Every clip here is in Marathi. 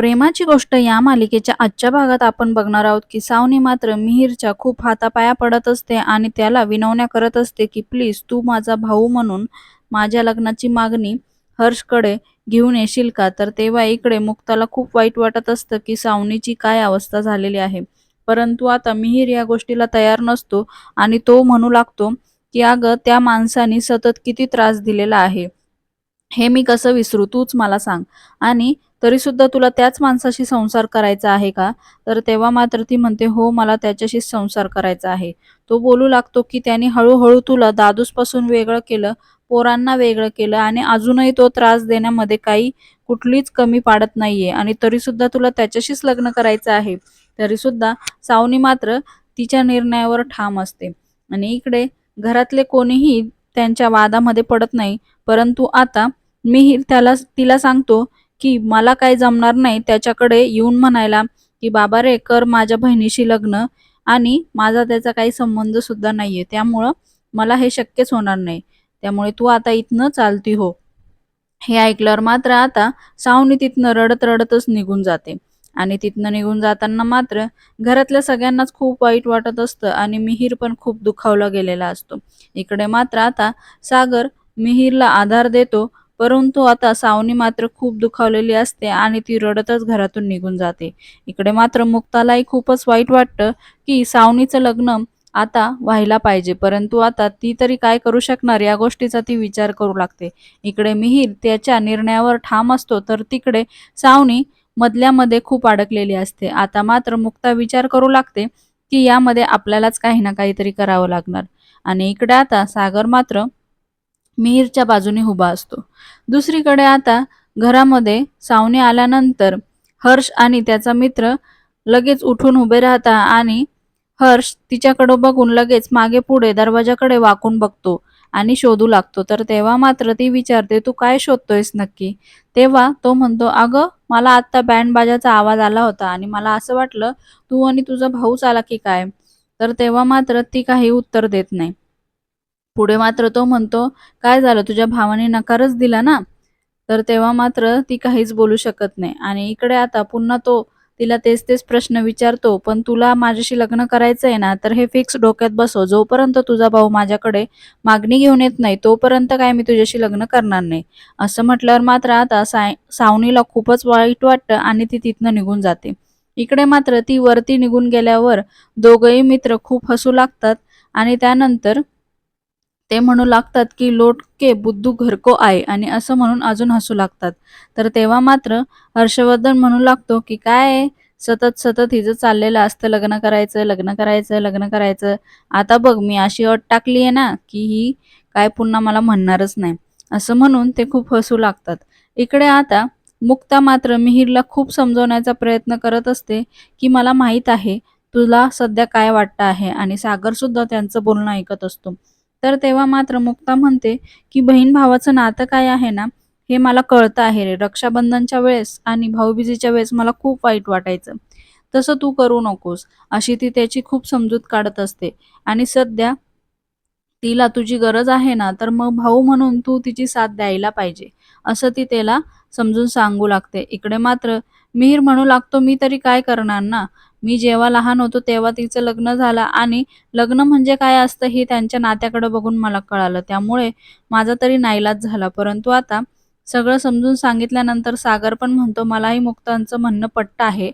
प्रेमाची गोष्ट या मालिकेच्या आजच्या भागात आपण बघणार आहोत की सावनी मात्र मिहीरच्या खूप हातापाया पडत असते आणि त्याला विनवण्या करत असते की प्लीज तू माझा भाऊ म्हणून माझ्या लग्नाची मागणी हर्षकडे घेऊन येशील का? तर तेव्हा इकडे मुक्ताला खूप वाईट वाटत असतं की सावनीची काय अवस्था झालेली आहे. परंतु आता मिहीर या गोष्टीला तयार नसतो आणि तो म्हणू लागतो की अगं त्या माणसाने सतत किती त्रास दिलेला आहे. हे मी कसं विसरू? तूच मला सांग. आणि तरी सुद्धा तुला त्याच माणसाशी संसार करायचा आहे का? तर तेव्हा मात्र ती म्हणते हो मला त्याच्याशीच संसार करायचा आहे. तो बोलू लागतो की त्याने हळूहळू तुला दादूसपासून वेगळं केलं पोरांना वेगळं केलं आणि अजूनही तो त्रास देण्यामध्ये काही कुठलीच कमी पाडत नाहीये आणि तरी सुद्धा तुला त्याच्याशीच लग्न करायचं आहे. तरी सुद्धा सावनी मात्र तिच्या निर्णयावर ठाम असते. आणि इकडे घरातले कोणीही त्यांच्या वादामध्ये पडत नाही परंतु आता मी त्याला तिला सांगतो की मला काही जमणार नाही त्याच्याकडे येऊन म्हणायला की बाबा रे कर माझ्या बहिणीशी लग्न आणि माझा त्याचा काही संबंध सुद्धा नाहीये. त्यामुळं मला हे शक्यच होणार नाही. त्यामुळे तू आता इथनं चालती हो. हे ऐकल्यावर मात्र आता सावनी तिथनं रडत रडतच निघून जाते. आणि तिथनं निघून जाताना मात्र घरातल्या सगळ्यांनाच खूप वाईट वाटत असतं आणि मिहीर पण खूप दुखावला गेलेला असतो. इकडे मात्र आता सागर मिहीरला आधार देतो परंतु आता सावनी मात्र खूप दुखावलेली असते आणि ती रडतच घरातून निघून जाते. इकडे मात्र मुक्तालाही खूपच वाईट वाटतं की सावनीचं लग्न आता व्हायला पाहिजे. परंतु आता ती तरी काय करू शकणार या गोष्टीचा ती विचार करू लागते. इकडे मिहीर त्याच्या निर्णयावर ठाम असतो तर तिकडे सावनी मधल्यामध्ये खूप अडकलेली असते. आता मात्र मुक्ता विचार करू लागते की यामध्ये आपल्यालाच काही ना काहीतरी करावं लागणार. आणि इकडे आता सागर मात्र मिहीरच्या बाजूने उभा असतो. दुसरीकडे आता घरामध्ये सावने आल्यानंतर हर्ष आणि त्याचा मित्र लगेच उठून उभे राहता आणि हर्ष तिच्याकडं बघून लगेच मागे पुढे दरवाजाकडे वाकून बघतो आणि शोधू लागतो. तर तेव्हा मात्र ती विचारते तू काय शोधतोयस नक्की? तेव्हा तो म्हणतो अगं मला आत्ता बँड बाजाचा आवाज आला होता आणि मला असं वाटलं तू आणि तुझा भाऊच आला की काय? तर तेव्हा मात्र ती काही उत्तर देत नाही. पुढे मात्र तो म्हणतो काय झालं? तुझ्या भावाने नकारच दिला ना? तर तेव्हा मात्र ती काहीच बोलू शकत नाही. आणि इकडे आता पुन्हा तो तिला तेच तेच प्रश्न विचारतो पण तुला माझ्याशी लग्न करायचं आहे ना तर हे फिक्स डोक्यात बसव. जोपर्यंत तुझा भाऊ माझ्याकडे मागणी घेऊन येत नाही तोपर्यंत काय मी तुझ्याशी लग्न करणार नाही. असं म्हटल्यावर मात्र आता साय सावनीला खूपच वाईट वाटतं आणि ती तिथनं निघून जाते. इकडे मात्र ती वरती निघून गेल्यावर दोघंही मित्र खूप हसू लागतात आणि त्यानंतर ते म्हणू लागतात की लोटके बुद्धू घरको आहे आणि असं म्हणून अजून हसू लागतात. तर तेव्हा मात्र हर्षवर्धन म्हणू लागतो की काय सतत सतत हिचं चाललेलं असतं लग्न करायचं लग्न करायचं लग्न करायचं. आता बघ मी अशी अट टाकली आहे ना की ही काय पुन्हा मला म्हणणारच नाही. असं म्हणून ते खूप हसू लागतात. इकडे आता मुक्ता मात्र मिहीरला खूप समजवण्याचा प्रयत्न करत असते की मला माहीत आहे तुला सध्या काय वाटतं आहे. आणि सागर सुद्धा त्यांचं बोलणं ऐकत असतो. तर तेव्हा मात्र मुक्ता म्हणते की बहीण भावाचं नातं काय आहे ना हे मला कळतं आहे रे. रक्षाबंधनच्या वेळेस आणि भाऊबीजेच्या वेळेस मला खूप वाईट वाटायचं. तसं तू करू नकोस. अशी ती त्याची खूप समजूत काढत असते. आणि सध्या तिला तुझी गरज आहे ना तर मग भाऊ म्हणून तू तिची साथ द्यायला पाहिजे असं ती त्याला समजून सांगू लागते. इकडे मात्र मिहीर म्हणू लागतो मी तरी काय करणार ना? मी जेव्हा लहान होतो तेव्हा तिचं लग्न झालं आणि लग्न म्हणजे काय असतं हे त्यांच्या नात्याकडे बघून मला कळालं. त्यामुळे माझा तरी नाईलाज झाला. परंतु आता सगळं समजून सांगितल्यानंतर सागर पण म्हणतो मलाही मुक्तांचं म्हणणं पट्ट आहे.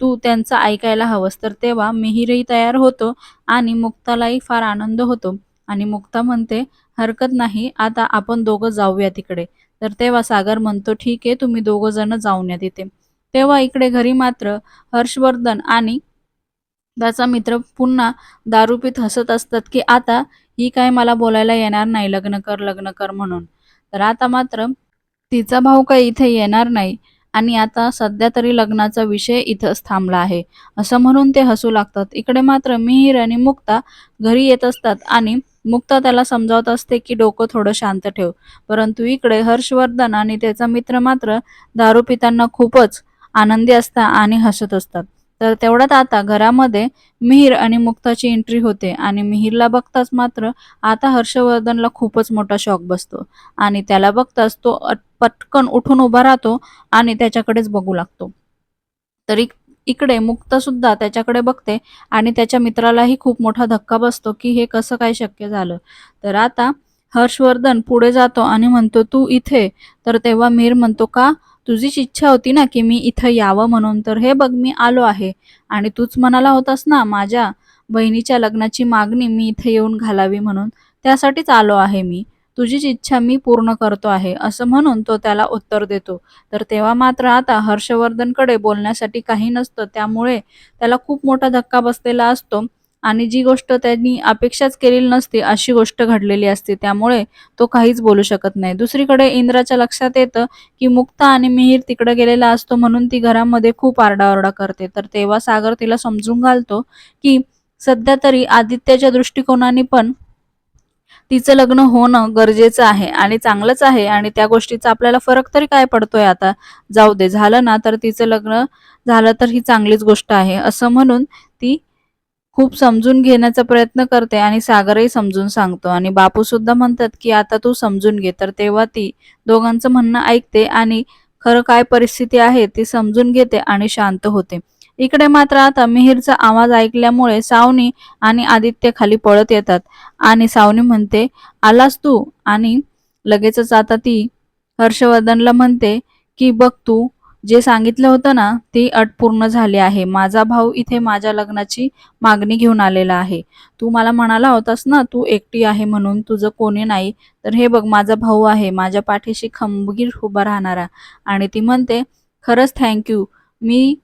तू त्यांचं ऐकायला हवंस. तर तेव्हा मिहिरही तयार होतो आणि मुक्तालाही फार आनंद होतो. आणि मुक्ता म्हणते हरकत नाही आता आपण दोघं जाऊया तिकडे. तर तेव्हा सागर म्हणतो ठीक आहे तुम्ही दोघं जण जाऊन या तिथे. तेव्हा इकडे घरी मात्र हर्षवर्धन आणि त्याचा मित्र पुन्हा दारूपीत हसत असतात की आता ही काय मला बोलायला येणार नाही लग्न कर लग्न कर म्हणून. तर आता मात्र तिचा भाऊ काही इथे येणार नाही आणि आता सध्या तरी लग्नाचा विषय इथंच थांबला आहे. असं म्हणून ते हसू लागतात. इकडे मात्र मिहीर आणि मुक्ता घरी येत असतात आणि मुक्ता त्याला समजावत असते की डोकं थोडं शांत ठेव. परंतु इकडे हर्षवर्धन आणि त्याचा मित्र मात्र दारू पिताना खूपच आनंदी असतात आणि हसत असतात. तर तेवढ्यात आता घरामध्ये मिहीर आणि मुक्ताची एंट्री होते आणि मिहीरला बघताच मात्र आता हर्षवर्धनला खूपच मोठा शॉक बसतो. आणि त्याला बघताच तो पटकन उठून उभा राहतो आणि त्याच्याकडेच बघू लागतो. तर इक- इकडे मुक्ता सुद्धा त्याच्याकडे बघते आणि त्याच्या मित्रालाही खूप मोठा धक्का बसतो की हे कसं काय शक्य झालं. तर आता हर्षवर्धन पुढे जातो आणि म्हणतो तू इथे. तर तेव्हा मीर म्हणतो का तुझीच इच्छा होती ना की मी इथं यावं म्हणून तर हे बघ मी आलो आहे. आणि तूच म्हणाला होतास ना माझ्या बहिणीच्या लग्नाची मागणी मी इथे येऊन घालावी म्हणून त्यासाठीच आलो आहे मी. तुझीच इच्छा मी पूर्ण करतो आहे असं म्हणून तो त्याला उत्तर देतो. तर तेव्हा मात्र आता हर्षवर्धनकडे बोलण्यासाठी काही नसतं त्यामुळे त्याला खूप मोठा धक्का बसलेला असतो. आणि जी गोष्ट त्यांनी अपेक्षाच केलेली नसते अशी गोष्ट घडलेली असते. त्यामुळे तो काहीच बोलू शकत नाही. दुसरीकडे इंद्राच्या लक्षात येतं की मुक्ता आणि मिहीर तिकडे गेलेला असतो म्हणून ती घरामध्ये खूप आरडाओरडा करते. तर तेव्हा सागर तिला समजून घालतो की सध्या तरी आदित्याच्या दृष्टिकोनाने पण तिचं लग्न होणं गरजेचं आहे आणि चांगलंच आहे आणि त्या गोष्टीचा आपल्याला फरक तरी काय पडतोय आता? जाऊ दे झालं ना तर तिचं लग्न झालं तर ही चांगलीच गोष्ट आहे. असं म्हणून ती खूप समजून घेण्याचा प्रयत्न करते आणि सागरही समजून सांगतो. आणि बापू सुद्धा म्हणतात की आता तू समजून घे. तर तेव्हा ती दोघांचं म्हणणं ऐकते आणि खरं काय परिस्थिती आहे ती समजून घेते आणि शांत होते. इकडे मात्र आता मिहीरचा आवाज ऐकल्यामुळे सावनी आणि आदित्य खाली पळत येतात आणि सावनी म्हणते आलास तू? आणि लगेचच आता ती हर्षवर्धनला म्हणते की बघ तू जे सांगितलं होतं ना ती अट पूर्ण झाली आहे. माझा भाऊ इथे माझ्या लग्नाची मागणी घेऊन आलेला आहे. तू मला म्हणाला होतास ना तू एकटी आहे म्हणून तुझं कोणी नाही तर हे बघ माझा भाऊ आहे माझ्या पाठीशी खंबगीर उभा राहणारा. आणि ती म्हणते खरंच थँक्यू मी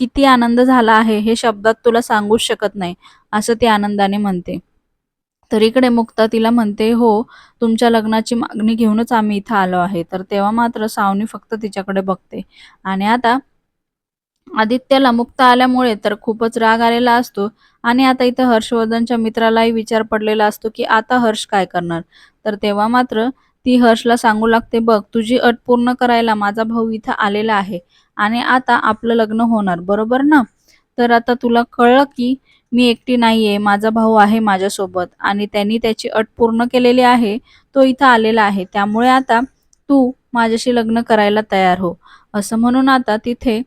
किती आनंद झाला आहे हे शब्दात तुला सांगूच शकत नाही असं ती आनंदाने म्हणते. तर इकडे मुक्ता तिला म्हणते हो तुमच्या लग्नाची मागणी घेऊनच आम्ही इथं आलो आहे. तर तेव्हा मात्र सावनी फक्त तिच्याकडे बघते. आणि आता आदित्याला मुक्ता आल्यामुळे तर खूपच राग आलेला असतो. आणि आता इथं हर्षवर्धनच्या मित्रालाही विचार पडलेला असतो की आता हर्ष काय करणार? तर तेव्हा मात्र ती हर्षला सांगू लागते बघ तुझी अट पूर्ण करायला माझा भाऊ इथं आलेला आहे. आणि आता आपलं लग्न होणार बरोबर ना? तर आता तुला कळलं की मी एकटी नाही आहे माझा भाऊ आहे माझ्यासोबत आणि त्यांनी त्याची अट पूर्ण केलेली आहे तो इथं आलेला आहे. त्यामुळे आता तू माझ्याशी लग्न करायला तयार हो. असं म्हणून आता तिथे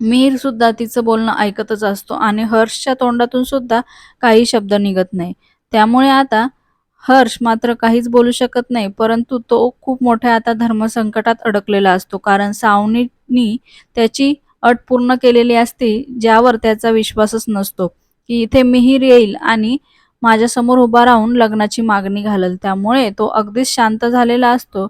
मीर सुद्धा तिचं बोलणं ऐकतच असतो आणि हर्षच्या तोंडातून सुद्धा काही शब्द निघत नाही. त्यामुळे आता हर्ष मात्र काहीच बोलू शकत नाही परंतु तो खूप मोठ्या आता धर्मसंकटात अडकलेला असतो. कारण सावनीनी त्याची अट पूर्ण केलेली असते ज्यावर त्याचा विश्वासच नसतो की इथे मिहीर येईल आणि माझ्यासमोर उभा राहून लग्नाची मागणी घालल. त्यामुळे तो अगदीच शांत झालेला असतो.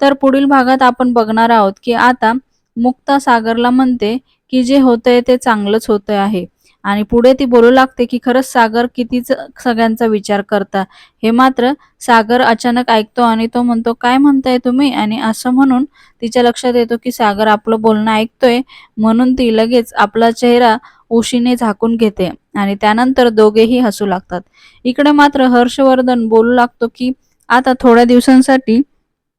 तर पुढील भागात आपण बघणार आहोत की आता मुक्ता सागरला म्हणते की जे होतंय ते चांगलंच होतंय आहे. आणि पुढे ती बोलू लागते की खरंच सागर कितीच सगळ्यांचा विचार करता. हे मात्र सागर अचानक ऐकतो आणि तो म्हणतो काय म्हणताय तुम्ही? आणि असं म्हणून तिच्या लक्षात येतो की सागर आपलं बोलणं ऐकतोय म्हणून ती लगेच आपला चेहरा उशीने झाकून घेते आणि त्यानंतर दोघेही हसू लागतात. इकडे मात्र हर्षवर्धन बोलू लागतो की आता थोड्या दिवसांसाठी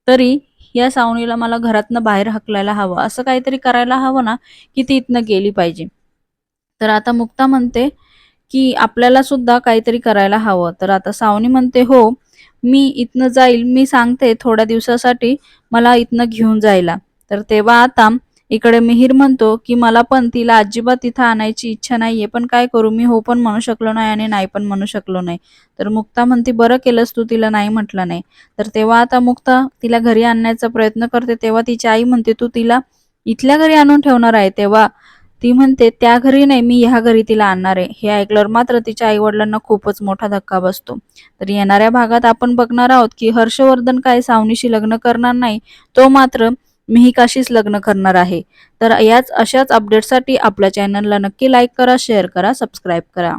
तरी या सावणीला मला घरातनं बाहेर हकलायला हवं. असं काहीतरी करायला हवं ना की ती इथनं गेली पाहिजे. तर आता मुक्ता म्हणते की आपल्याला सुद्धा काहीतरी करायला हवं. तर आता सावनी म्हणते हो मी इथनं जाईल. मी सांगते थोड्या दिवसासाठी मला इथनं घेऊन जायला. तर तेव्हा आता इकडे मिहीर म्हणतो की मला पण तिला अजिबात तिथं आणायची इच्छा नाहीये पण काय करू? मी हो पण म्हणू शकलो नाही आणि नाही पण म्हणू शकलो नाही. तर मुक्ता म्हणते बरं केलंस तू तिला नाही म्हटलं नाही. तर तेव्हा आता मुक्ता तिला घरी आणण्याचा प्रयत्न करते. तेव्हा तिची आई म्हणते तू तिला इथल्या घरी आणून ठेवणार आहे. तेव्हा ती म्हणते त्या घरी नाही मी ह्या घरी तिला आणणार आहे. हे ऐकल्यावर मात्र तिच्या आई वडिलांना खूपच मोठा धक्का बसतो. तर येणाऱ्या भागात आपण बघणार आहोत की हर्षवर्धन काय सावनीशी लग्न करणार नाही तो मात्र मिहिकाशीच लग्न करणार आहे. तर याच अशाच अपडेटसाठी आपल्या चॅनलला नक्की लाईक करा शेअर करा सबस्क्राईब करा.